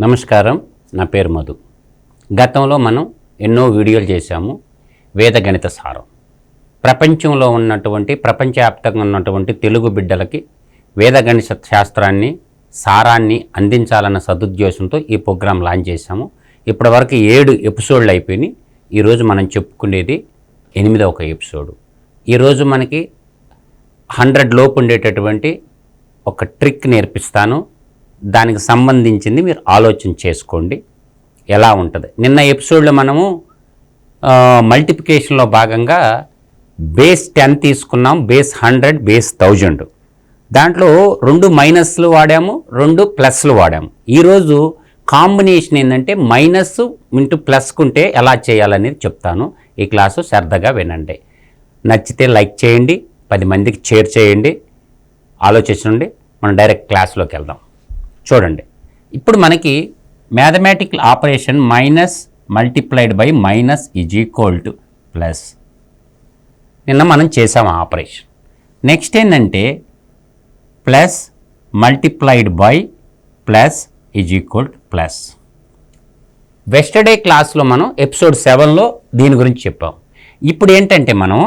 నమస్కారం నా పేరు మధు. గతంలో మనం ఎన్నో వీడియోలు చేశాము. వేద గణిత సారం. ప్రపంచంలో ఉన్నటువంటి ప్రపంచవ్యాప్తంగా ఉన్నటువంటి తెలుగు బిడ్డలకి వేద గణిత శాస్త్రాన్ని సారాన్ని అందించాలన్న సదుద్దేశంతో ఈ ప్రోగ్రాం లాంచ్ చేశాము. ఇప్పటివరకు ఏడు ఎపిసోడ్లు అయిపోయినాయి. ఈరోజు మనం చెప్పుకునేది ఎనిమిదవ ఒక ఎపిసోడు. ఈరోజు మనకి హండ్రెడ్ లోపు ఉండేటటువంటి ఒక ట్రిక్ నేర్పిస్తాను. దానికి సంబంధించింది మీరు ఆలోచన చేసుకోండి. ఎలా ఉంటుంది? నిన్న ఎపిసోడ్లో మనము మల్టిప్లికేషన్లో భాగంగా బేస్ టెన్ తీసుకున్నాం బేస్ హండ్రెడ్ బేస్ థౌజండ్ దాంట్లో రెండు మైనస్లు వాడాము రెండు ప్లస్లు వాడాము. ఈరోజు కాంబినేషన్ ఏంటంటే మైనస్ ఇంటూ ప్లస్కుంటే ఎలా చేయాలనేది చెప్తాను. ఈ క్లాసు శ్రద్ధగా వినండి. నచ్చితే లైక్ చేయండి పది మందికి షేర్ చేయండి. ఆలోచించండి. మనం డైరెక్ట్ క్లాస్లోకి వెళ్దాం. చూడండి. ఇప్పుడు మనకి mathematical operation minus multiplied by minus is equal to plus నిన్న మనం చేసాం ఆ ఆపరేషన్ నెక్స్ట్ ఏంటంటే plus multiplied by plus is equal to plus yesterday క్లాస్లో మనం ఎపిసోడ్ సెవెన్లో దీని గురించి చెప్పాం. ఇప్పుడు ఏంటంటే మనం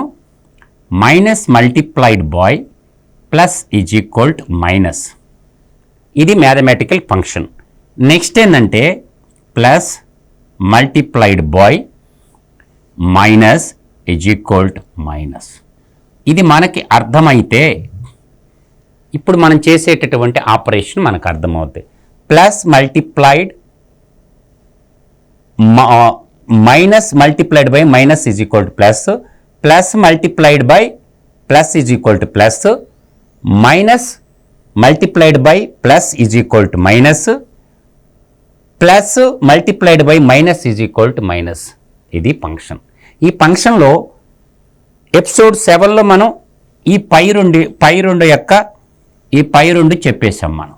minus multiplied by plus is equal to minus ఇది మ్యాథమెటికల్ ఫంక్షన్ నెక్స్ట్ ఏంటంటే plus multiplied by minus is equal to minus ఇది మనకి అర్థమైతే ఇప్పుడు మనం చేసేటటువంటి ఆపరేషన్ మనకు అర్థమవుతుంది plus multiplied minus multiplied by minus is equal to plus plus multiplied by plus is equal to plus minus multiplied by plus is equal to minus plus multiplied by minus is equal to minus ఇది function ఈ ఫంక్షన్లో episode సెవెన్లో మనం ఈ పై రెండు పై రెండు యొక్క ఈ పై రెండు చెప్పేశాం మనం.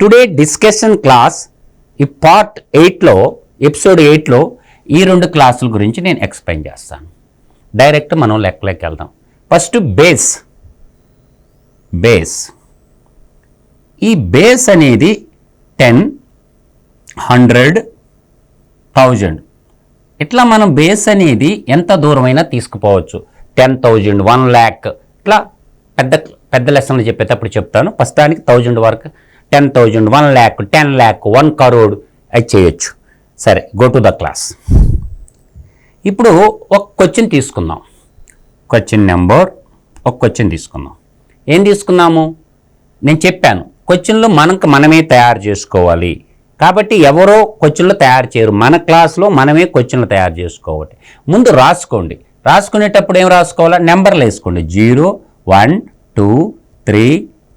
టుడే డిస్కషన్ క్లాస్ ఈ పార్ట్ ఎయిట్లో ఎపిసోడ్ ఎయిట్లో ఈ రెండు క్లాసుల గురించి నేను ఎక్స్ప్లెయిన్ చేస్తాను. డైరెక్ట్ మనం లెక్కలోకి వెళ్దాం. ఫస్ట్ బేస్ బేస్ ఈ బేస్ అనేది టెన్ హండ్రెడ్ థౌజండ్ ఇట్లా మనం బేస్ అనేది ఎంత దూరమైనా తీసుకుపోవచ్చు. టెన్ థౌజండ్ వన్ ల్యాక్ ఇట్లా పెద్ద పెద్ద లెసన్లు చెప్పేటప్పుడు చెప్తాను. ప్రస్తుతానికి థౌజండ్ వరకు ten thousand one lakh ten lakh one crore అది చేయొచ్చు. సరే గో టు ద క్లాస్ ఇప్పుడు ఒక క్వశ్చన్ తీసుకుందాం. క్వశ్చన్ నెంబర్ ఒక క్వశ్చన్ తీసుకుందాం. ఏం తీసుకున్నాము? నేను చెప్పాను. క్వశ్చన్లు మనకు మనమే తయారు చేసుకోవాలి. కాబట్టి ఎవరో క్వశ్చన్లు తయారు చేయరు. మన క్లాస్లో మనమే క్వశ్చన్లు తయారు చేసుకోవాలి. ముందు రాసుకోండి. రాసుకునేటప్పుడు ఏం రాసుకోవాలా? నెంబర్లు వేసుకోండి. Zero one two three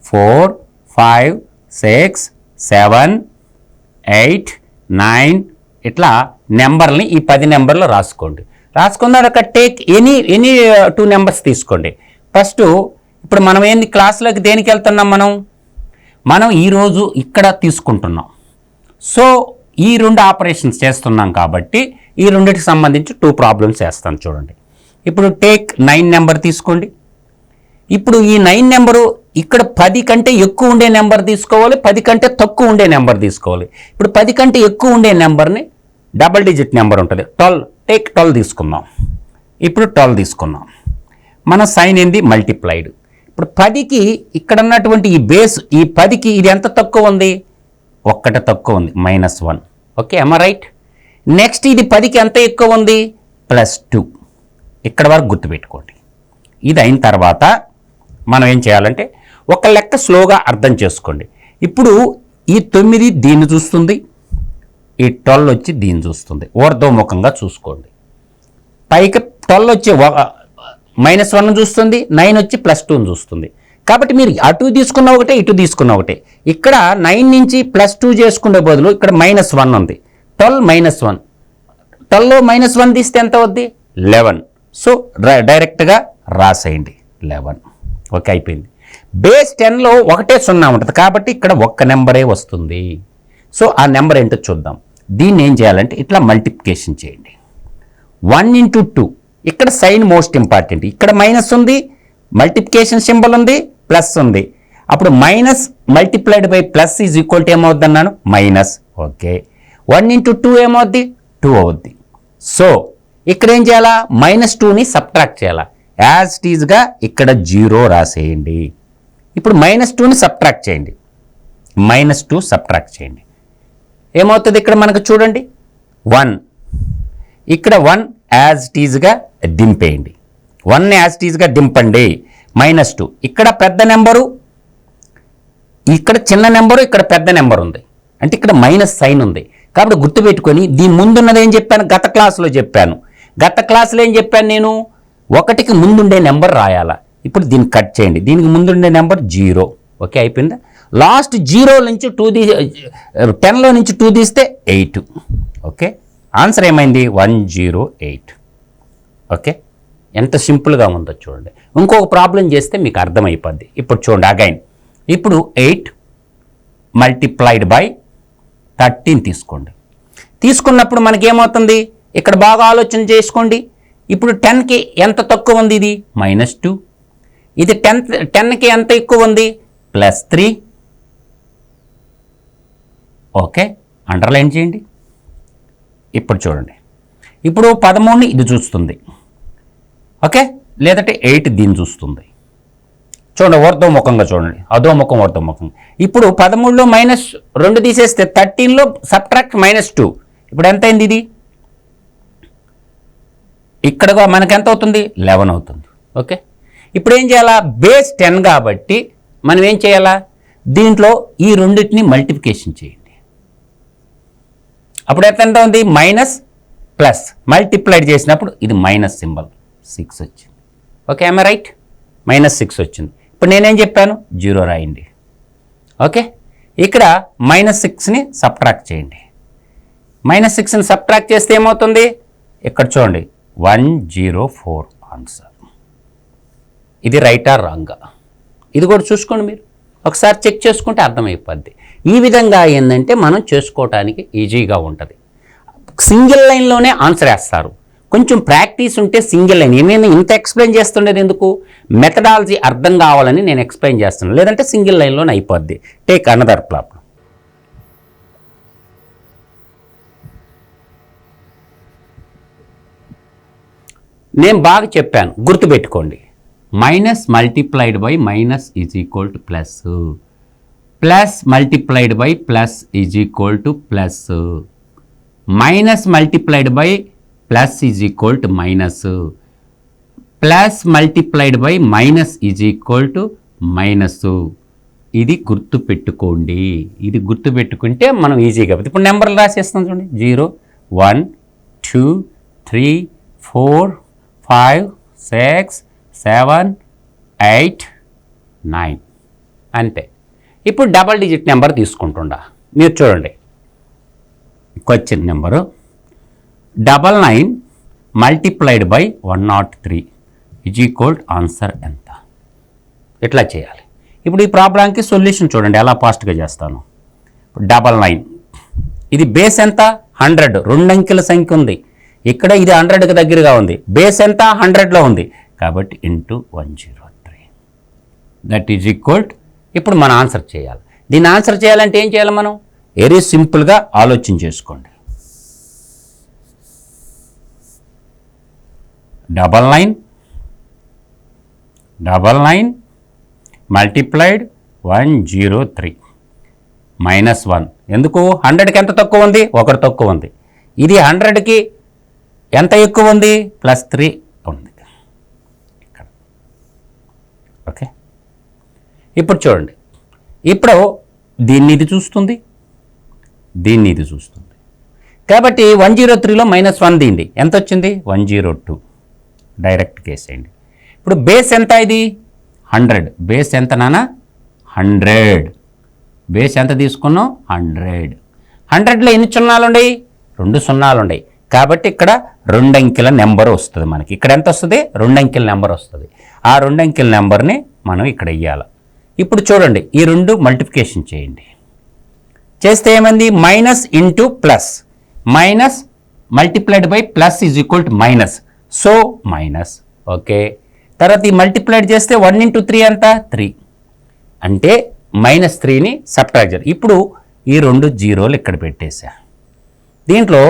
four five six seven eight nine ఇట్లా నెంబర్ని ఈ పది నెంబర్లు రాసుకోండి. రాసుకున్న ఒక take any any two numbers తీసుకోండి. ఫస్ట్ ఇప్పుడు మనం ఏంది క్లాస్లోకి దేనికి వెళ్తున్నాం మనం? మనం ఈరోజు ఇక్కడ తీసుకుంటున్నాం. సో ఈ రెండు ఆపరేషన్స్ చేస్తున్నాం కాబట్టి ఈ రెండింటికి సంబంధించి టూ ప్రాబ్లమ్స్ చేస్తాను చూడండి. ఇప్పుడు టేక్ నైన్ నెంబర్ తీసుకోండి. ఇప్పుడు ఈ నైన్ నెంబరు ఇక్కడ పది కంటే ఎక్కువ ఉండే నెంబర్ తీసుకోవాలి పది కంటే తక్కువ ఉండే నెంబర్ తీసుకోవాలి. ఇప్పుడు పది కంటే ఎక్కువ ఉండే నెంబర్ని డబల్ డిజిట్ నెంబర్ ఉంటుంది. ట్వెల్వ్ టేక్ ట్వెల్వ్ తీసుకుందాం. ఇప్పుడు ట్వెల్వ్ తీసుకున్నాం మన సైన్ ఏంది? మల్టిప్లైడ్ ఇప్పుడు పదికి ఇక్కడ ఉన్నటువంటి ఈ బేస్ ఈ పదికి ఇది ఎంత తక్కువ ఉంది? ఒక్కట తక్కువ ఉంది మైనస్ వన్ ఓకే ఎమ రైట్ నెక్స్ట్ ఇది పదికి ఎంత ఎక్కువ ఉంది? ప్లస్ టూ ఇక్కడ వరకు గుర్తుపెట్టుకోండి ఇది అయిన తర్వాత మనం ఏం చేయాలంటే ఒక లెక్క స్లోగా అర్థం చేసుకోండి. ఇప్పుడు ఈ తొమ్మిది దీన్ని చూస్తుంది ఈ ట్వెల్వ్ వచ్చి దీన్ని చూస్తుంది. ఊర్ధ్వముఖంగా చూసుకోండి. పైకి ట్వెల్వ్ వచ్చి మైనస్ వన్ చూస్తుంది నైన్ వచ్చి ప్లస్ టూని చూస్తుంది. కాబట్టి మీరు అటు తీసుకున్న ఒకటే ఇటు తీసుకున్న ఒకటే. ఇక్కడ నైన్ నుంచి ప్లస్ టూ చేసుకునే బదులు ఇక్కడ మైనస్ వన్ ఉంది. Twelve minus one. ట్వెల్వ్లో minus one తీస్తే ఎంత అవుద్ది? లెవెన్. సో డైరెక్ట్గా రాసేయండి. లెవెన్. ఓకే అయిపోయింది. బేస్ టెన్లో ఒకటే సున్నా ఉంటుంది. కాబట్టి ఇక్కడ ఒక్క నెంబరే వస్తుంది. సో ఆ నెంబర్ ఏంటో చూద్దాం. దీన్ని ఏం చేయాలంటే ఇట్లా మల్టిప్లికేషన్ చేయండి. One into two. ఇక్కడ సైన్ మోస్ట్ ఇంపార్టెంట్ ఇక్కడ మైనస్ ఉంది మల్టిప్లికేషన్ సింబల్ ఉంది ప్లస్ ఉంది. అప్పుడు minus multiplied by plus is equal to ఏమవుద్ది అన్నాను? Minus okay one into two ఏమవుద్ది? టూ అవుద్ది. సో ఇక్కడ ఏం చేయాలా? మైనస్ టూని సబ్ట్రాక్ట్ చేయాలా? యాజ్ టీజ్గా ఇక్కడ జీరో రాసేయండి. ఇప్పుడు మైనస్ టూని సబ్ట్రాక్ట్ చేయండి. మైనస్ టూ సబ్ట్రాక్ట్ చేయండి. ఏమవుతుంది ఇక్కడ మనకు చూడండి? వన్ ఇక్కడ వన్ యాజ్ టీజ్గా దింపేయండి. One as దింపండి. Minus two. ఇక్కడ పెద్ద నెంబరు ఇక్కడ చిన్న నెంబరు ఇక్కడ పెద్ద నెంబర్ ఉంది. అంటే ఇక్కడ మైనస్ సైన్ ఉంది. కాబట్టి గుర్తుపెట్టుకొని దీని ముందున్నది ఏం చెప్పాను? గత క్లాసులో చెప్పాను. గత క్లాసులో ఏం చెప్పాను నేను? ఒకటికి ముందుండే నెంబర్ రాయాలా? ఇప్పుడు దీన్ని కట్ చేయండి. దీనికి ముందుండే నెంబర్ జీరో. ఓకే అయిపోయిందా? లాస్ట్ జీరో నుంచి టూ తీ టెన్లో నుంచి టూ తీస్తే ఎయిట్. ఓకే? ఆన్సర్ ఏమైంది? One zero eight. ఓకే? ఎంత సింపుల్గా ఉందో చూడండి. ఇంకొక ప్రాబ్లం చేస్తే మీకు అర్థమైపోద్ది. ఇప్పుడు చూడండి అగైన్. ఇప్పుడు ఎయిట్ మల్టిప్లైడ్ బై థర్టీన్ తీసుకోండి. తీసుకున్నప్పుడు మనకేమవుతుంది? ఇక్కడ బాగా ఆలోచన చేసుకోండి. ఇప్పుడు టెన్కి ఎంత తక్కువ ఉంది ఇది? Minus two. ఇది టెన్త్ టెన్కి ఎంత ఎక్కువ ఉంది? Plus three. ఓకే? అండర్లైన్ చేయండి. ఇప్పుడు చూడండి. ఇప్పుడు పదమూడుని ఇది చూస్తుంది. ఓకే? లేదంటే ఎయిట్ దీన్ని చూస్తుంది. చూడండి వర్ధో ముఖంగా చూడండి. అదో ముఖం వర్ధో ముఖం. ఇప్పుడు పదమూడులో మైనస్ రెండు తీసేస్తే థర్టీన్లో సబ్ట్రాక్ట్ మైనస్ టూ. ఇప్పుడు ఎంత అయింది ఇది? ఇక్కడ మనకు ఎంత అవుతుంది? లెవెన్ అవుతుంది. ఓకే? ఇప్పుడు ఏం చేయాలా? బేస్ టెన్ కాబట్టి మనం ఏం చేయాలా? దీంట్లో ఈ రెండింటిని మల్టిప్లికేషన్ చేయండి. అప్పుడు ఎంత ఎంత ఉంది? Minus plus. మల్టిప్లైడ్ చేసినప్పుడు ఇది మైనస్ సింబల్. సిక్స్ వచ్చింది. ఓకే ఆమె రైట్ మైనస్ సిక్స్ వచ్చింది. ఇప్పుడు నేనేం చెప్పాను? జీరో రాయండి. ఓకే ఇక్కడ మైనస్ సిక్స్ని సబ్ట్రాక్ట్ చేయండి. మైనస్ సిక్స్ని సబ్ట్రాక్ట్ చేస్తే ఏమవుతుంది? ఇక్కడ చూడండి. వన్ జీరో ఫోర్ ఆన్సర్ ఇది రైటా రాంగా ఇది కూడా చూసుకోండి మీరు. ఒకసారి చెక్ చేసుకుంటే అర్థమైపోద్ది. ఈ విధంగా ఏంటంటే మనం చేసుకోవటానికి ఈజీగా ఉంటుంది. సింగిల్ లైన్లోనే ఆన్సర్ వేస్తారు. కొంచెం ప్రాక్టీస్ ఉంటే సింగిల్ లైన్. ఏమైనా ఇంత ఎక్స్ప్లెయిన్ చేస్తుండేది ఎందుకు? మెథడాలజీ అర్థం కావాలని నేను ఎక్స్ప్లెయిన్ చేస్తున్నాను. లేదంటే సింగిల్ లైన్లోనే అయిపోద్ది. టేక్ అనదర్ ప్రాబ్లం నేను బాగా చెప్పాను. గుర్తుపెట్టుకోండి. Minus multiplied by minus is equal to plus plus multiplied by plus is equal to plus minus multiplied by plus is equal to minus. Plus multiplied by minus is equal to minus. ఇది గుర్తుపెట్టుకోండి ఇది గుర్తుపెట్టుకుంటే మనం ఈజీగా ఇప్పుడు నెంబర్లు రాసేస్తాం చూడండి. Zero one two three four five six seven eight nine. అంతే. ఇప్పుడు డబల్ డిజిట్ నెంబర్ తీసుకుంటుండా. మీరు చూడండి. Question number. Double nine multiplied by one naught three is equal answer ఎంత? ఎట్లా చేయాలి? ఇప్పుడు ఈ ప్రాబ్లంకి సొల్యూషన్ చూడండి ఎలా ఫాస్ట్గా చేస్తాను. డబల్ నైన్ ఇది బేస్ ఎంత? హండ్రెడ్ రెండు అంకెల సంఖ్య ఉంది. ఇక్కడ ఇది హండ్రెడ్కి దగ్గరగా ఉంది. బేస్ ఎంత? హండ్రెడ్లో ఉంది. కాబట్టి into one zero three that is equal ఇప్పుడు మనం ఆన్సర్ చేయాలి. దీన్ని ఆన్సర్ చేయాలంటే ఏం చేయాలి మనం? వెరీ సింపుల్గా ఆలోచన చేసుకోండి. Double nine double nine multiplied one zero three. Minus one. ఎందుకు? హండ్రెడ్కి ఎంత తక్కువ ఉంది? ఒకటి తక్కువ ఉంది. ఇది హండ్రెడ్కి ఎంత ఎక్కువ ఉంది? ప్లస్ త్రీ ఉంది. ఓకే? ఇప్పుడు చూడండి. ఇప్పుడు దీన్ని ఇది చూస్తుంది. దీన్ని ఇది చూస్తుంది. కాబట్టి వన్ జీరో త్రీలో మైనస్ వన్ దీండి ఎంత వచ్చింది? One zero two. డైరెక్ట్ కేసేయండి ఇప్పుడు బేస్ ఎంత ఇది? హండ్రెడ్. బేస్ ఎంత నాన్న? హండ్రెడ్. బేస్ ఎంత తీసుకున్నాం హండ్రెడ్. హండ్రెడ్లో ఎన్ని సున్నాలు ఉన్నాయి రెండు సున్నాలు ఉన్నాయి కాబట్టి ఇక్కడ రెండు అంకెల నెంబర్ వస్తుంది మనకి. ఇక్కడ ఎంత వస్తుంది? రెండు అంకెల నెంబర్ వస్తుంది. ఆ రెండు అంకెల నెంబర్ని మనం ఇక్కడ ఇవ్వాలి ఇప్పుడు చూడండి ఈ రెండు మల్టిప్లికేషన్ చేయండి. చేస్తే ఏమైంది? Minus into plus. Minus multiplied by plus is equal to minus. So minus okay. తర్వాత ఈ మల్టిప్లైడ్ చేస్తే వన్ ఇంటూ త్రీ అంత త్రీ. అంటే మైనస్ త్రీని సబ్ట్రాక్ట్ ఇప్పుడు ఈ రెండు జీరోలు ఇక్కడ పెట్టేసా. దీంట్లో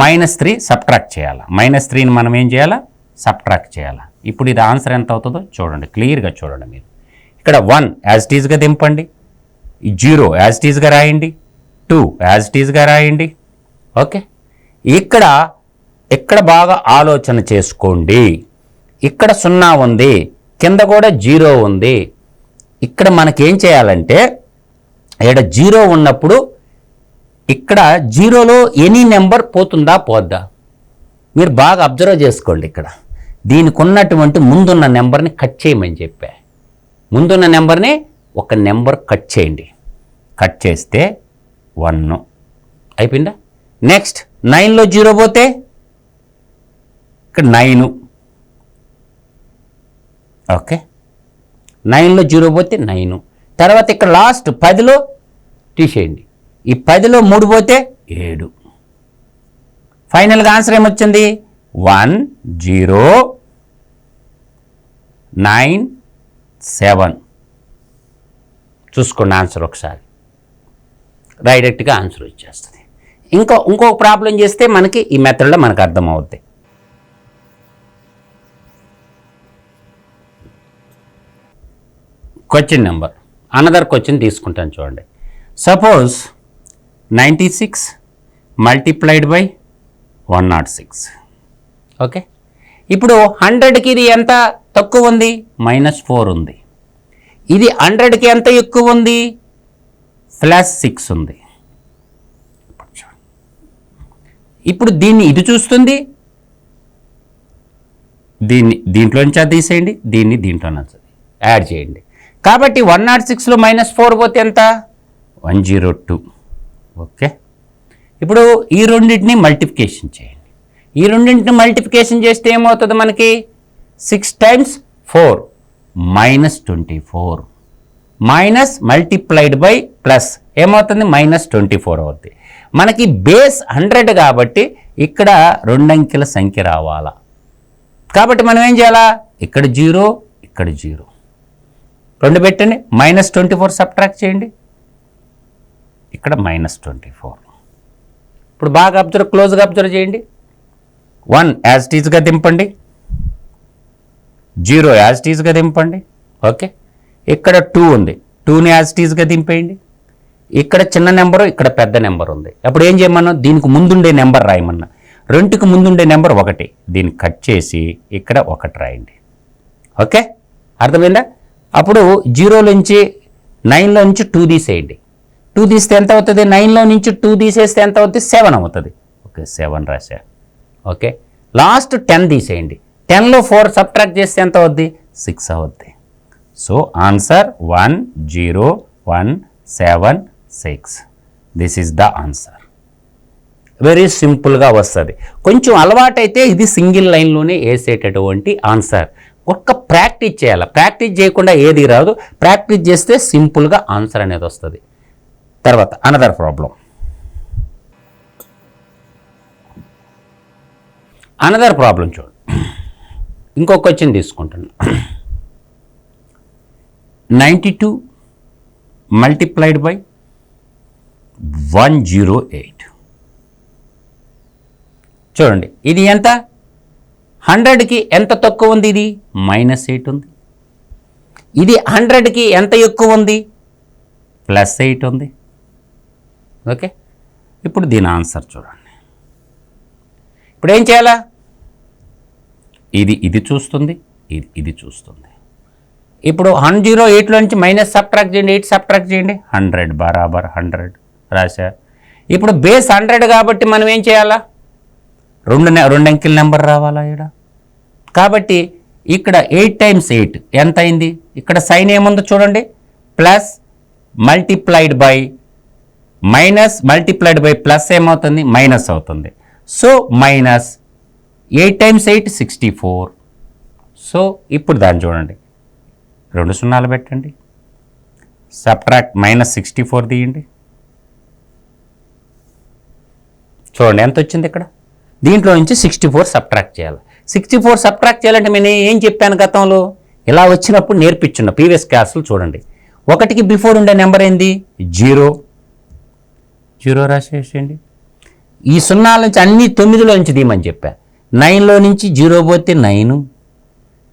మైనస్ త్రీ సబ్ట్రాక్ట్ చేయాలి? మైనస్ త్రీని మనం ఏం చేయాలా? సబ్ట్రాక్ట్ చేయాలి? ఇప్పుడు ఇది ఆన్సర్ ఎంత అవుతుందో చూడండి. క్లియర్గా చూడండి మీరు. ఇక్కడ వన్ యాజ్ టీజ్గా దింపండి. జీరో యాజ్ టీజ్గా రాయండి. టూ యాజ్ టీజ్గా రాయండి. ఓకే. ఇక్కడ ఇక్కడ బాగా ఆలోచన చేసుకోండి. ఇక్కడ సున్నా ఉంది కింద కూడా జీరో ఉంది. ఇక్కడ మనకేం చేయాలంటే ఇక్కడ జీరో ఉన్నప్పుడు ఇక్కడ జీరోలో ఎనీ నెంబర్ పోతుందా పోద్దా? మీరు బాగా అబ్జర్వ్ చేసుకోండి ఇక్కడ. దీనికి ఉన్నటువంటి ముందున్న నెంబర్ని కట్ చేయమని చెప్పా. ముందున్న నెంబర్ని ఒక నెంబర్ కట్ చేయండి. కట్ చేస్తే వన్. అయిపోయిందా? నెక్స్ట్ నైన్లో జీరో పోతే ఇక్కడ నైను. ఓకే. నైన్లో జీరో పోతే నైను. తర్వాత ఇక్కడ లాస్ట్ పదిలో తీసేయండి. ఈ పదిలో మూడు పోతే ఏడు. ఫైనల్గా ఆన్సర్ ఏమొచ్చింది? One zero nine seven. చూసుకోండి ఆన్సర్ ఒకసారి. డైరెక్ట్గా ఆన్సర్ వచ్చేస్తుంది. ఇంకో ఇంకొక ప్రాబ్లం చేస్తే మనకి ఈ మెథడ్లో మనకు అర్థమవుతాయి. క్వశ్చన్ నెంబర్ అనదర్ క్వశ్చన్ తీసుకుంటాను చూడండి. Suppose ninety six multiplied by one naught six okay ఇప్పుడు హండ్రెడ్కి ఇది ఎంత తక్కువ ఉంది? మైనస్ ఫోర్ ఉంది. ఇది హండ్రెడ్కి ఎంత ఎక్కువ ఉంది? ప్లస్ సిక్స్ ఉంది. ఇప్పుడు దీన్ని ఇది చూస్తుంది. దీన్ని దీంట్లో నుంచి తీసేయండి. దీన్ని దీంట్లో యాడ్ చేయండి. కాబట్టి వన్ నాట్ సిక్స్లో మైనస్ ఫోర్ పోతే ఎంత? One zero two. ఓకే? ఇప్పుడు ఈ రెండింటిని మల్టిప్లికేషన్ చేయండి. ఈ రెండింటిని మల్టిప్లికేషన్ చేస్తే ఏమవుతుంది మనకి? Six times four minus twenty four. Minus multiplied by plus. ఏమవుతుంది? మైనస్ ట్వంటీ ఫోర్ అవుతుంది మనకి బేస్ హండ్రెడ్ కాబట్టి ఇక్కడ రెండంకెల సంఖ్య రావాలా. కాబట్టి మనం ఏం చేయాలా? ఇక్కడ జీరో ఇక్కడ జీరో. రెండు పెట్టండి. మైనస్ ట్వంటీ ఫోర్ సబ్ట్రాక్ట్ చేయండి. ఇక్కడ మైనస్ ట్వంటీ ఫోర్. ఇప్పుడు బాగా అబ్జర్వ్ క్లోజ్గా అబ్జర్వ్ చేయండి. వన్ యాజ్ టీజ్గా దింపండి. జీరో యాజ్ టీజ్గా దింపండి. ఓకే? ఇక్కడ టూ ఉంది. టూని యాజ్ టీజ్గా దింపేయండి. ఇక్కడ చిన్న నెంబరు ఇక్కడ పెద్ద నెంబర్ ఉంది. అప్పుడు ఏం చేయమన్నా? దీనికి ముందుండే నెంబర్ రాయమన్నా. రెండుకి ముందుండే నెంబర్ ఒకటి. దీన్ని కట్ చేసి ఇక్కడ ఒకటి రాయండి. ఓకే? అర్థమైందా? అప్పుడు జీరోలో నుంచి నైన్లో నుంచి టూ తీసేయండి. టూ తీస్తే ఎంత అవుతుంది? నైన్లో నుంచి టూ తీసేస్తే ఎంత అవుతుంది? సెవెన్ అవుతుంది. ఓకే సెవెన్ రాశా ఓకే లాస్ట్ టెన్ తీసేయండి. టెన్లో ఫోర్ సబ్ట్రాక్ట్ చేస్తే ఎంత అవుద్ది? సిక్స్ అవుద్ది. So answer one zero one seven six. This is the answer very సింపుల్గా వస్తుంది. కొంచెం అలవాటైతే ఇది సింగిల్ లైన్లోనే వేసేటటువంటి ఆన్సర్. ఒక్క ప్రాక్టీస్ చేయాలి. ప్రాక్టీస్ చేయకుండా ఏది రాదు. ప్రాక్టీస్ చేస్తే సింపుల్గా ఆన్సర్ అనేది వస్తుంది. తర్వాత అనదర్ ప్రాబ్లం అనదర్ ప్రాబ్లం చూడు. ఇంకొక క్వశ్చన్ తీసుకుంటాను ninety two multiplied by one zero eight చూడండి. ఇది ఎంత? హండ్రెడ్కి ఎంత తక్కువ ఉంది ఇది? మైనస్ ఎయిట్ ఉంది. ఇది హండ్రెడ్కి ఎంత ఎక్కువ ఉంది? ప్లస్ ఎయిట్ ఉంది. ఓకే? ఇప్పుడు దీని ఆన్సర్ చూడండి. ఇప్పుడు ఏం చేయాలా? ఇది ఇది చూస్తుంది ఇది ఇది చూస్తుంది. ఇప్పుడు వన్ జీరో ఎయిట్లో నుంచి మైనస్ సబ్ట్రాక్ట్ చేయండి ఎయిట్ సబ్ట్రాక్ట్ చేయండి. హండ్రెడ్ బరాబర్ హండ్రెడ్ రాశా. ఇప్పుడు బేస్ హండ్రెడ్ కాబట్టి మనం ఏం చేయాలా? రెండు నె- రెండు అంకెల నెంబర్ రావాలా ఇక్కడ కాబట్టి ఇక్కడ ఎయిట్ టైమ్స్ ఎయిట్. ఎంత అయింది ఇక్కడ సైన్ ఏముందో చూడండి. Plus multiplied by minus multiplied by plus ఏమవుతుంది? మైనస్ అవుతుంది. So minus eight times eight sixty four. So ఇప్పుడు దాన్ని చూడండి. రెండు సున్నాలు పెట్టండి. సబ్ట్రాక్ట్ మైనస్ సిక్స్టీ ఫోర్ తీయండి. చూడండి ఎంత వచ్చింది ఇక్కడ? దీంట్లో నుంచి సిక్స్టీ ఫోర్ సబ్ట్రాక్ట్ చేయాలి. సిక్స్టీ ఫోర్ సబ్ట్రాక్ట్ చేయాలంటే నేను ఏం చెప్పాను గతంలో? ఇలా వచ్చినప్పుడు నేర్పించున్న ప్రీవియస్ క్లాసులు చూడండి. ఒకటికి బిఫోర్ ఉండే నెంబర్ ఏంది? జీరో జీరో రాసేసేయండి ఈ సున్నాల నుంచి అన్ని తొమ్మిదిలో నుంచి దీమని చెప్పా. నైన్లో నుంచి జీరో పోతే నైను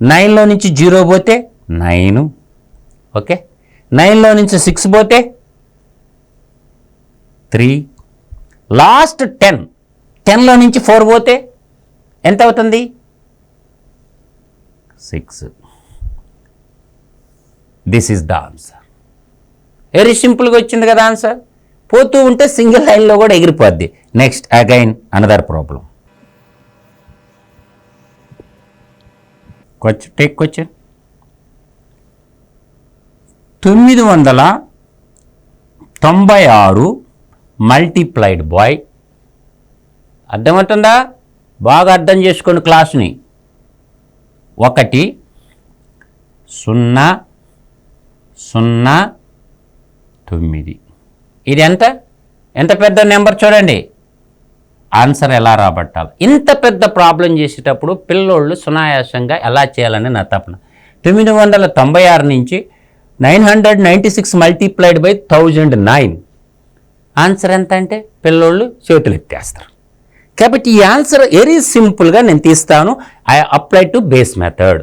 నైన్లో నుంచి జీరో పోతే నైను ఓకే? నైన్లో నుంచి సిక్స్ పోతే త్రీ లాస్ట్ టెన్ టెన్లో నుంచి ఫోర్ పోతే ఎంత అవుతుంది? Six this is the answer very సింపుల్గా వచ్చింది కదా ఆన్సర్ పోతూ ఉంటే సింగిల్ లైన్లో కూడా ఎగిరిపోద్ది. Next again another problem question take question తొమ్మిది వందల తొంభై ఆరు మల్టీప్లైడ్ బాయ్ అర్థమవుతుందా? బాగా అర్థం చేసుకోండి క్లాసుని. ఒకటి సున్నా సున్నా తొమ్మిది. ఇది ఎంత? ఎంత పెద్ద నెంబర్ చూడండి. ఆన్సర్ ఎలా రాబట్టాలి. ఇంత పెద్ద ప్రాబ్లం చేసేటప్పుడు పిల్లోళ్ళు సునాయాసంగా ఎలా చేయాలని నా తపన. తొమ్మిది వందల తొంభై ఆరు నుంచి nine hundred ninety six multiplied by thousand nine. Answer ఎంత అంటే పిల్లోళ్ళు చేతులు ఎత్తేస్తారు కాబట్టి ఈ ఆన్సర్ వెరీ సింపుల్గా నేను తీస్తాను. I apply to base method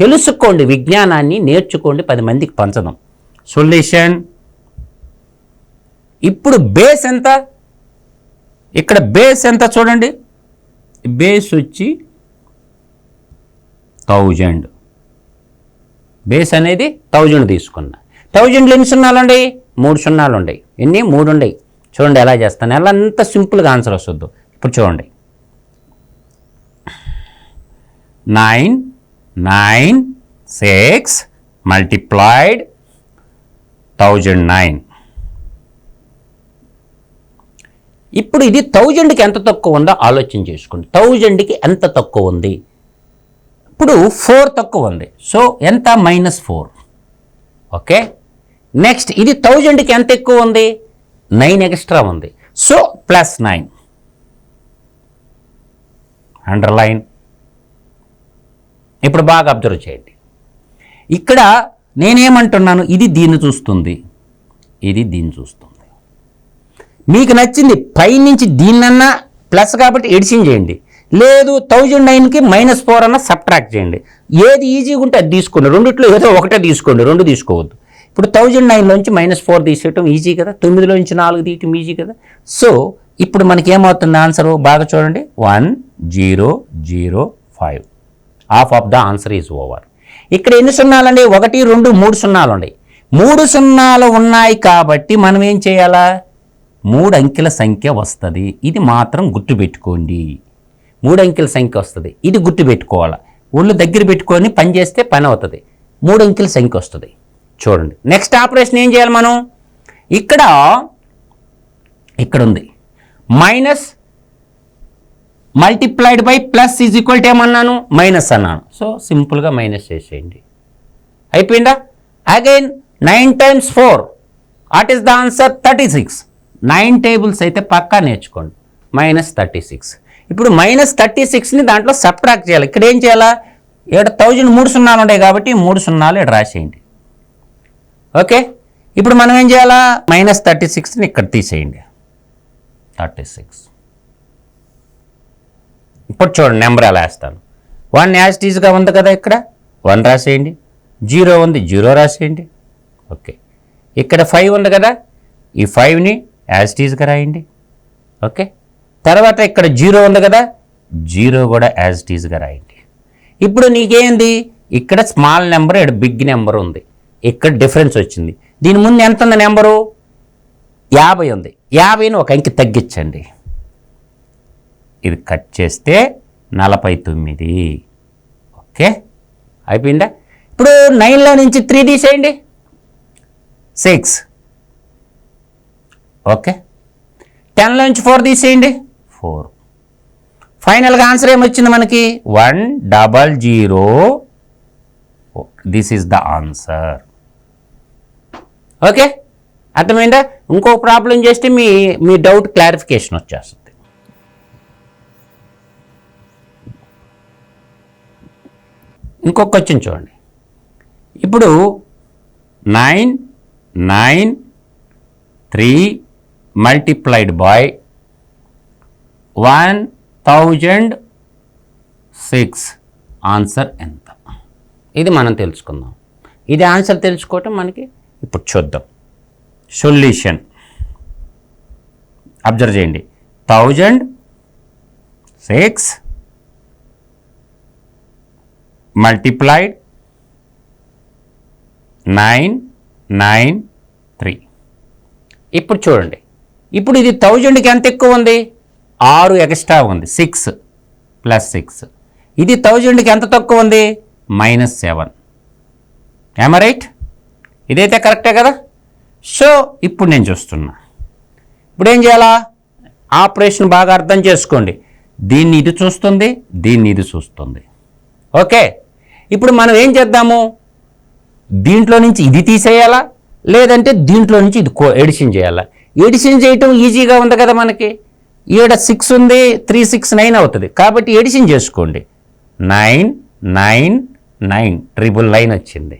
తెలుసుకోండి విజ్ఞానాన్ని నేర్చుకోండి పది మందికి పంచడం. సొల్యూషన్ ఇప్పుడు బేస్ ఎంత? ఇక్కడ బేస్ ఎంత చూడండి. బేస్ వచ్చి థౌజండ్ బేస్ అనేది థౌజండ్ తీసుకున్నా. థౌజండ్లో ఎన్ని సున్నాలు ఉండయి? మూడు సున్నాలు ఉన్నాయి ఎన్ని? మూడు ఉన్నాయి చూడండి ఎలా చేస్తాను. ఎలా? అంత సింపుల్గా ఆన్సర్ వస్తుంది. ఇప్పుడు చూడండి. Nine nine six multiplied thousand nine ఇప్పుడు ఇది థౌజండ్కి ఎంత తక్కువ ఉందో ఆలోచన చేసుకోండి. థౌజండ్కి ఎంత తక్కువ ఉంది? ఇప్పుడు ఫోర్ తక్కువ ఉంది. సో ఎంత? మైనస్ ఫోర్ ఓకే నెక్స్ట్ ఇది థౌజండ్కి ఎంత ఎక్కువ ఉంది? నైన్ ఎక్స్ట్రా ఉంది. So plus nine underline. ఇప్పుడు బాగా అబ్జర్వ్ చేయండి. ఇక్కడ నేనేమంటున్నాను? ఇది దీన్ని చూస్తుంది. ఇది దీన్ని చూస్తుంది. మీకు నచ్చింది పైనుంచి దీన్నన్నా ప్లస్ కాబట్టి ఎడిషన్ చేయండి. లేదు థౌజండ్ నైన్కి మైనస్ ఫోర్ అన్న సబ్ట్రాక్ట్ చేయండి. ఏది ఈజీగా ఉంటే అది తీసుకోండి. రెండిట్లో ఏదో ఒకటే తీసుకోండి. రెండు తీసుకోవద్దు. ఇప్పుడు థౌజండ్ నైన్లోంచి మైనస్ ఫోర్ తీసేయటం ఈజీ కదా. తొమ్మిదిలోంచి నాలుగు తీయటం ఈజీ కదా. సో ఇప్పుడు మనకి ఏమవుతుంది ఆన్సర్? బాగా చూడండి. One zero zero five half of the answer is over ఇక్కడ ఎన్ని సున్నాలండి? ఒకటి రెండు మూడు సున్నాలు ఉన్నాయి మూడు సున్నాలు ఉన్నాయి కాబట్టి మనం ఏం చేయాలా? మూడు అంకెల సంఖ్య వస్తుంది. ఇది మాత్రం గుర్తుపెట్టుకోండి మూడు అంకెల సంఖ్య వస్తుంది. ఇది గుర్తుపెట్టుకోవాలి ఒళ్ళు దగ్గర పెట్టుకొని పని చేస్తే పని అవుతుంది. మూడు అంకెల సంఖ్య వస్తుంది. చూడండి. నెక్స్ట్ ఆపరేషన్ ఏం చేయాలి మనం? ఇక్కడ ఇక్కడ ఉంది. Minus multiplied by plus is equal to ఏమన్నాను? మైనస్ అన్నాను. సో సింపుల్గా మైనస్ చేసేయండి. అయిపోయిందా? Again nine times four what is the answer thirty six nine tables అయితే పక్కా నేర్చుకోండి. మైనస్ థర్టీ సిక్స్ ఇప్పుడు మైనస్ థర్టీ సిక్స్ని దాంట్లో సబ్ట్రాక్ట్ చేయాలి. ఇక్కడ ఏం చేయాలా? ఏడు థౌజండ్ మూడు సున్నాలు ఉన్నాయి కాబట్టి మూడు సున్నాలు ఇక్కడ రాసేయండి ఓకే ఇప్పుడు మనం ఏం చేయాలా? మైనస్ థర్టీ సిక్స్ని ఇక్కడ తీసేయండి. థర్టీ సిక్స్ ఇప్పుడు చూడండి నెంబర్ ఎలా వేస్తాను. వన్ యాజిటీజ్గా ఉంది కదా ఇక్కడ. వన్ రాసేయండి. జీరో ఉంది జీరో రాసేయండి. ఓకే. ఇక్కడ ఫైవ్ ఉంది కదా. ఈ ఫైవ్ని యాజిటీజ్గా రాయండి. ఓకే. తర్వాత ఇక్కడ జీరో ఉంది కదా. జీరో కూడా యాజిటీజ్గా రాయండి. ఇప్పుడు నీకేంది? ఇక్కడ స్మాల్ నెంబర్ ఇక్కడ బిగ్ నెంబర్ ఉంది. ఇక్కడ డిఫరెన్స్ వచ్చింది. దీని ముందు ఎంత ఉంది నెంబరు యాభై ఉంది. యాభైని ఒక అంకి తగ్గించండి. ఇది కట్ చేస్తే నలభై తొమ్మిది. ఓకే? అయిపోయిందా? ఇప్పుడు నైన్లో నుంచి త్రీ తీసేయండి సిక్స్. ఓకే? టెన్లో నుంచి ఫోర్ తీసేయండి ఫోర్. ఫైనల్గా ఆన్సర్ ఏమొచ్చింది మనకి? One double zero. This is the answer. Okay? అర్థమైందా? ఇంకో ప్రాబ్లం చేస్తే మీ మీ డౌట్ క్లారిఫికేషన్ వచ్చేస్తుంది. ఇంకొక క్వశ్చన్ చూడండి. ఇప్పుడు nine nine three multiplied by one thousand six answer ఎంత? ఇది మనం తెలుసుకుందాం. ఇది ఆన్సర్ తెలుసుకోవటం మనకి ఇప్పుడు చూద్దాం. సొల్యూషన్. అబ్జర్వ్ చేయండి. Thousand six multiplied nine nine three. ఇప్పుడు చూడండి. ఇప్పుడు ఇది థౌజండ్కి ఎంత ఎక్కువ ఉంది? ఆరు ఎక్స్ట్రా ఉంది. Six plus six. ఇది థౌజండ్కి ఎంత తక్కువ ఉంది? Minus seven. ఏమ రైట్ ఇదైతే కరెక్టే కదా? సో ఇప్పుడు నేను చూస్తున్నా. ఇప్పుడు ఏం చేయాలా? ఆపరేషన్ బాగా అర్థం చేసుకోండి. దీన్ని ఇది చూస్తుంది దీన్ని ఇది చూస్తుంది. ఓకే? ఇప్పుడు మనం ఏం చేద్దాము? దీంట్లో నుంచి ఇది తీసేయాలా? లేదంటే దీంట్లో నుంచి ఇది కో ఎడిషన్ చేయాలా? ఎడిషన్ చేయటం ఈజీగా ఉంది కదా మనకి. ఈడ సిక్స్ ఉంది త్రీ సిక్స్ నైన్ అవుతుంది. కాబట్టి ఎడిషన్ చేసుకోండి. Nine nine nine. Triple nine వచ్చింది.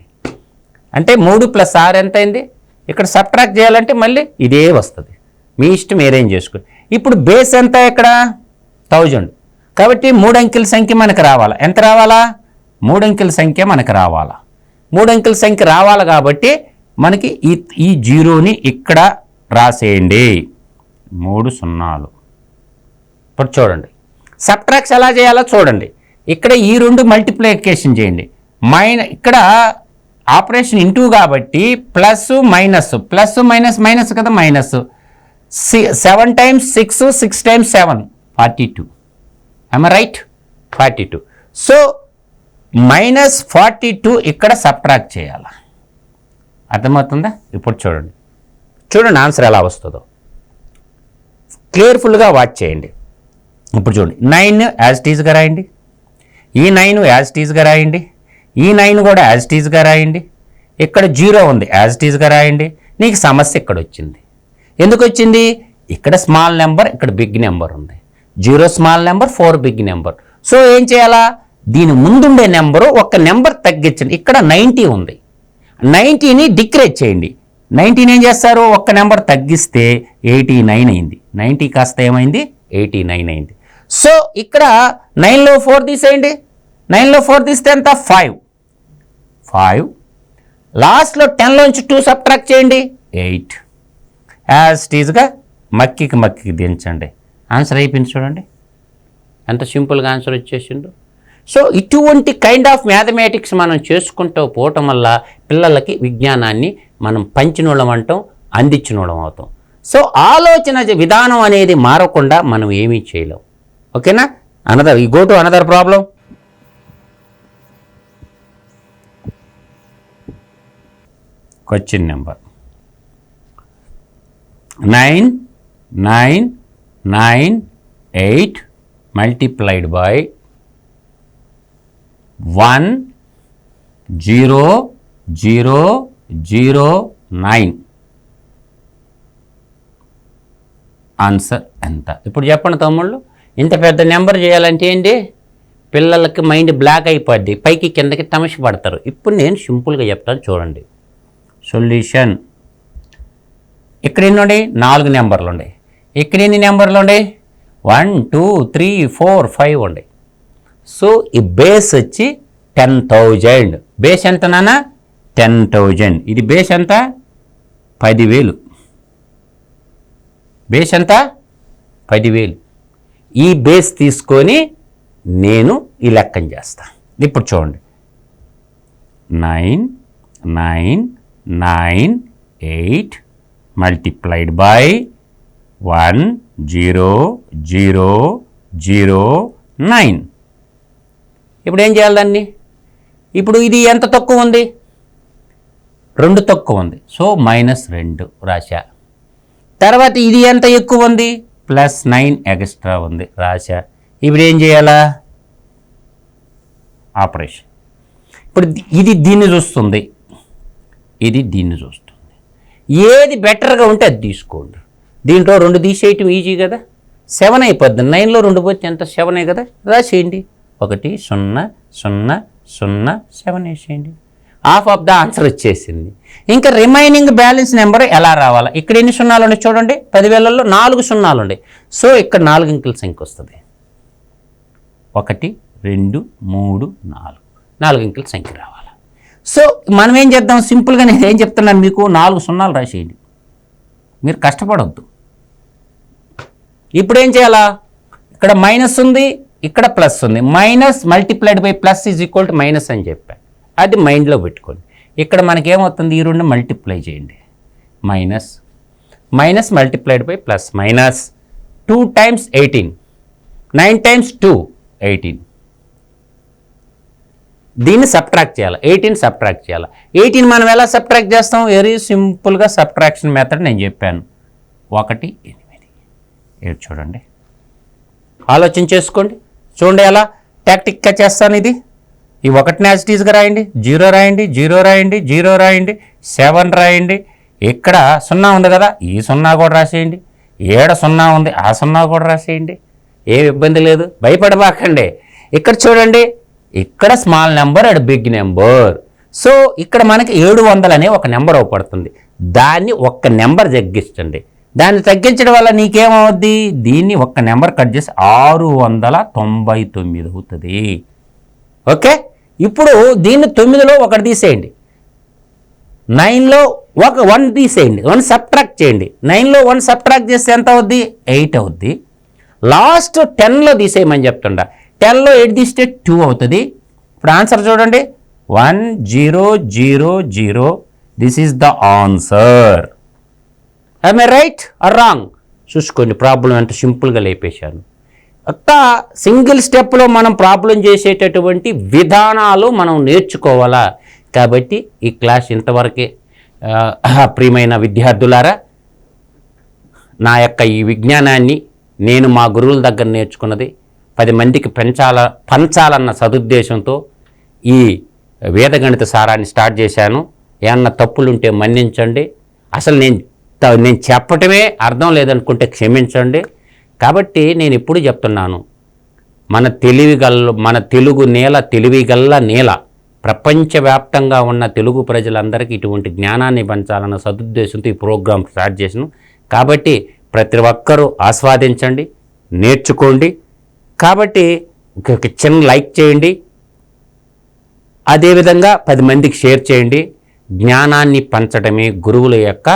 అంటే మూడు ప్లస్ ఆరు ఎంతైంది? ఇక్కడ సబ్ట్రాక్ట్ చేయాలంటే మళ్ళీ ఇదే వస్తుంది. మీ ఇష్టం ఏరేంజ్ చేసుకోండి ఇప్పుడు బేస్ ఎంత ఇక్కడ? థౌజండ్ కాబట్టి మూడు అంకెల సంఖ్య మనకు రావాలా? ఎంత రావాలా? మూడు అంకెల సంఖ్య మనకు రావాలా. మూడు అంకెల సంఖ్య రావాలి కాబట్టి మనకి ఈ ఈ జీరోని ఇక్కడ రాసేయండి. మూడు సున్నాలు. ఇప్పుడు చూడండి. సబ్ట్రాక్స్ ఎలా చేయాలో చూడండి. ఇక్కడ ఈ రెండు మల్టిప్లికేషన్ చేయండి. మైన ఇక్కడ ఆపరేషన్ ఇంటూ కాబట్టి plus minus. Plus minus minus కదా minus. C seven times six six times seven. Forty two. I'm right forty two. So minus forty two ఇక్కడ సబ్ట్రాక్ట్ చేయాలి? అర్థమవుతుందా? ఇప్పుడు చూడండి. చూడండి ఆన్సర్ ఎలా వస్తుందో. క్లియర్ఫుల్గా వాచ్ చేయండి. ఇప్పుడు చూడండి. నైన్ యాజ్ టీజ్గా రాయండి. ఈ నైన్ యాజ్ టీజ్గా రాయండి. ఈ నైన్ కూడా యాజ్ టీజ్గా రాయండి. ఇక్కడ జీరో ఉంది యాజ్ టీజ్గా రాయండి. నీకు సమస్య ఇక్కడ వచ్చింది. ఎందుకు వచ్చింది? ఇక్కడ స్మాల్ నెంబర్ ఇక్కడ బిగ్ నెంబర్ ఉంది. Zero small number four big number so ఏం చేయాలా? దీని ముందుండే నెంబరు ఒక నెంబర్ తగ్గించండి. ఇక్కడ నైంటీ ఉంది. నైంటీని డిక్రేజ్ చేయండి. నైంటీని ఏం చేస్తారు? ఒక్క నెంబర్ తగ్గిస్తే ఎయిటీ నైన్ అయింది. నైంటీ కాస్త ఏమైంది? ఎయిటీ నైన్ అయింది. సో ఇక్కడ నైన్లో ఫోర్ తీసేయండి. నైన్లో ఫోర్ తీస్తే ఎంత? ఫైవ్ ఫైవ్ లాస్ట్లో టెన్లోంచి టూ సబ్ట్రాక్ట్ చేయండి. ఎయిట్ యాజ్ టీజ్గా మక్కికి మక్కికి దించండి. ఆన్సర్ అయిపోయింది చూడండి. ఎంత సింపుల్గా ఆన్సర్ వచ్చేసిండు సో ఇటువంటి కైండ్ ఆఫ్ మ్యాథమెటిక్స్ మనం చేసుకుంటూ పోవటం వల్ల పిల్లలకి విజ్ఞానాన్ని మనం పంచినోళం అంటాం అందించినోళ్ళం అవుతాం. సో ఆలోచన విధానం అనేది మారకుండా మనం ఏమీ చేయలేం. ఓకేనా అనదర్ ఈ go to another problem question number. Nine nine nine eight multiplied by one zero zero zero nine. Answer ఎంత? ఇప్పుడు చెప్పండి తమ్ముళ్ళు ఇంత పెద్ద నెంబర్ చేయాలంటే ఏంటి? పిల్లలకి మైండ్ బ్లాక్ అయిపోద్ది పైకి కిందకి తమసి పడతారు. ఇప్పుడు నేను సింపుల్గా చెప్తాను చూడండి. సొల్యూషన్. ఇక్కడ ఎన్ని ఉన్నాయి నాలుగు నెంబర్లు ఉన్నాయి ఇక్కడ ఎన్ని నెంబర్లు ఉన్నాయి one two three four five ఉన్నాయి సో ఈ బేస్ వచ్చి టెన్ థౌజండ్. బేస్ ఎంత నాన్న? Ten thousand. ఇది బేస్ ఎంత? పదివేలు. బేస్ ఎంత? పదివేలు. ఈ బేస్ తీసుకొని నేను ఈ లెక్కన చేస్తాను ఇప్పుడు చూడండి. Nine nine nine eight multiplied by one zero zero zero nine. ఇప్పుడు ఏం చేయాలి దాన్ని? ఇప్పుడు ఇది ఎంత తక్కువ ఉంది? రెండు తక్కువ ఉంది. సో మైనస్ రెండు రాశా. తర్వాత ఇది ఎంత ఎక్కువ ఉంది? ప్లస్ నైన్ ఎక్స్ట్రా ఉంది రాశా. ఇప్పుడు ఏం చేయాలా? ఆపరేషన్. ఇప్పుడు ఇది దీన్ని చూస్తుంది. ఇది దీన్ని చూస్తుంది. ఏది బెటర్గా ఉంటే అది తీసుకోండి. దీంట్లో రెండు తీసేయటం ఈజీ కదా. సెవెన్ అయిపోద్ది. నైన్లో రెండు పోతే ఎంత? సెవెనే కదా? రాసేయండి. ఒకటి సున్నా సున్నా సున్నా సెవెన్ వేసేయండి. హాఫ్ ఆఫ్ ద ఆన్సర్ వచ్చేసింది. ఇంకా రిమైనింగ్ బ్యాలెన్స్ నెంబర్ ఎలా రావాలా? ఇక్కడ ఎన్ని సున్నాలు ఉన్నాయి చూడండి. పదివేలలో నాలుగు సున్నాలు ఉన్నాయి. సో ఇక్కడ నాలుగు అంకెల సంఖ్య వస్తుంది. ఒకటి రెండు మూడు నాలుగు. నాలుగు అంకెల సంఖ్య రావాలి. సో మనం ఏం చేద్దాం? సింపుల్గా నేను ఏం చెప్తున్నాను మీకు? నాలుగు సున్నాలు రాసేయండి. మీరు కష్టపడవద్దు ఇప్పుడు ఏం చేయాలా? ఇక్కడ మైనస్ ఉంది ఇక్కడ ప్లస్ ఉంది. Minus multiplied by plus is equal to minus అని చెప్పాను అది మైండ్లో పెట్టుకోండి. ఇక్కడ మనకి ఏమవుతుంది ఈ రెండు మల్టిప్లై చేయండి. Minus. Minus multiplied by plus minus two times eighteen. Nine times two eighteen. దీన్ని సబ్ట్రాక్ట్ చేయాలి. ఎయిటీన్ సబ్ట్రాక్ట్ చేయాలి. ఎయిటీన్ మనం ఎలా సబ్ట్రాక్ట్ చేస్తాం? వెరీ సింపుల్గా సబ్ట్రాక్షన్ మెథడ్ నేను చెప్పాను. ఒకటి ఎనిమిది. ఏడు చూడండి. ఆలోచన చేసుకోండి. చూడండి ఎలా? టాక్టిక్గా చేస్తాను ఇది. ఈ ఒకటి యాజిటీస్గా రాయండి. జీరో రాయండి. జీరో రాయండి. జీరో రాయండి. సెవెన్ రాయండి. ఇక్కడ సున్నా ఉంది కదా. ఈ సున్నా కూడా రాసేయండి. ఏడ సున్నా ఉంది? ఆ సున్నా కూడా రాసేయండి. ఏం ఇబ్బంది లేదు. భయపడబాకండి ఇక్కడ చూడండి. ఇక్కడ small number and big number so ఇక్కడ మనకి ఏడు వందలు అనే ఒక నెంబర్ అవపడుతుంది. దాన్ని ఒక్క నెంబర్ తగ్గించండి. దాన్ని తగ్గించడం వల్ల నీకేమవుద్ది? దీన్ని ఒక్క నెంబర్ కట్ చేసి ఆరు వందల తొంభై తొమ్మిది అవుతుంది. ఓకే? ఇప్పుడు దీన్ని తొమ్మిదిలో ఒకటి తీసేయండి. నైన్లో ఒక వన్ తీసేయండి. వన్ సబ్ట్రాక్ట్ చేయండి. నైన్లో వన్ సబ్ట్రాక్ట్ చేస్తే ఎంత అవుద్ది? ఎయిట్ అవుద్ది. లాస్ట్ టెన్లో తీసేయమని చెప్తుండ. టెన్లో ఎయిట్ తీస్తే టూ అవుతుంది. ఇప్పుడు ఆన్సర్ చూడండి. One zero zero zero. This is the answer. I'm a right or wrong చూసుకోండి ప్రాబ్లం ఎంత సింపుల్గా లేపేశాను. ఒక్క సింగిల్ స్టెప్లో మనం ప్రాబ్లం చేసేటటువంటి విధానాలు మనం నేర్చుకోవాలా? కాబట్టి ఈ క్లాస్ ఇంతవరకే ప్రియమైన విద్యార్థులారా నా యొక్క ఈ విజ్ఞానాన్ని నేను మా గురువుల దగ్గర నేర్చుకున్నది పది మందికి పెంచాల పంచాలన్న సదుద్దేశంతో ఈ వేదగణిత సారాన్ని స్టార్ట్ చేశాను. ఏమన్నా తప్పులుంటే మన్నించండి. అసలు నేను నేను చెప్పటమే అర్థం లేదనుకుంటే క్షమించండి. కాబట్టి నేను ఎప్పుడు చెప్తున్నాను మన తెలివి గల్ల మన తెలుగు నేల తెలివి నేల ప్రపంచవ్యాప్తంగా ఉన్న తెలుగు ప్రజలందరికీ ఇటువంటి జ్ఞానాన్ని పంచాలన్న సదుద్దేశంతో ఈ ప్రోగ్రాం స్టార్ట్ చేసాను కాబట్టి ప్రతి ఒక్కరూ ఆస్వాదించండి నేర్చుకోండి. కాబట్టి ఒక చిన్న లైక్ చేయండి. అదేవిధంగా పది మందికి షేర్ చేయండి. జ్ఞానాన్ని పంచడమే గురువుల యొక్క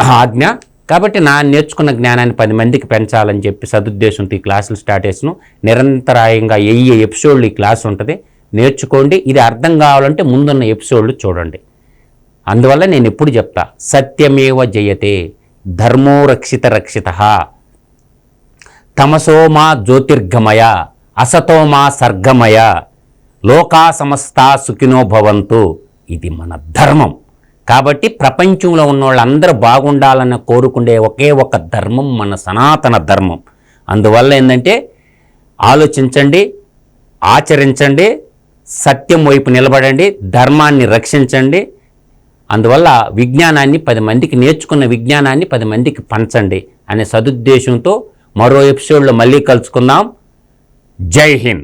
ఆజ్ఞ. కాబట్టి నా నేర్చుకున్న జ్ఞానాన్ని పది మందికి పెంచాలని చెప్పి సదుద్దేశంతో ఈ క్లాసులు స్టార్ట్ చేసాను. నిరంతరాయంగా వెయ్యి ఎపిసోడ్లు ఈ క్లాస్ ఉంటుంది నేర్చుకోండి. ఇది అర్థం కావాలంటే ముందున్న ఎపిసోడ్లు చూడండి. అందువల్ల నేను ఎప్పుడు చెప్తా సత్యమేవ జయతే ధర్మో రక్షిత రక్షిత. తమసో మా జ్యోతిర్గమయ అసతో మా సర్గమయ లోకా సమస్త సుఖినో భవంతు. ఇది మన ధర్మం. కాబట్టి ప్రపంచంలో ఉన్న వాళ్ళందరూ బాగుండాలని కోరుకునే ఒకే ఒక ధర్మం మన సనాతన ధర్మం. అందువల్ల ఏంటంటే ఆలోచించండి ఆచరించండి సత్యం వైపు నిలబడండి ధర్మాన్ని రక్షించండి. అందువల్ల విజ్ఞానాన్ని పది మందికి నేర్చుకున్న విజ్ఞానాన్ని పది మందికి పంచండి అనే సదుద్దేశంతో మరో ఎపిసోడ్లో మళ్ళీ కలుసుకుందాం. జై హింద్.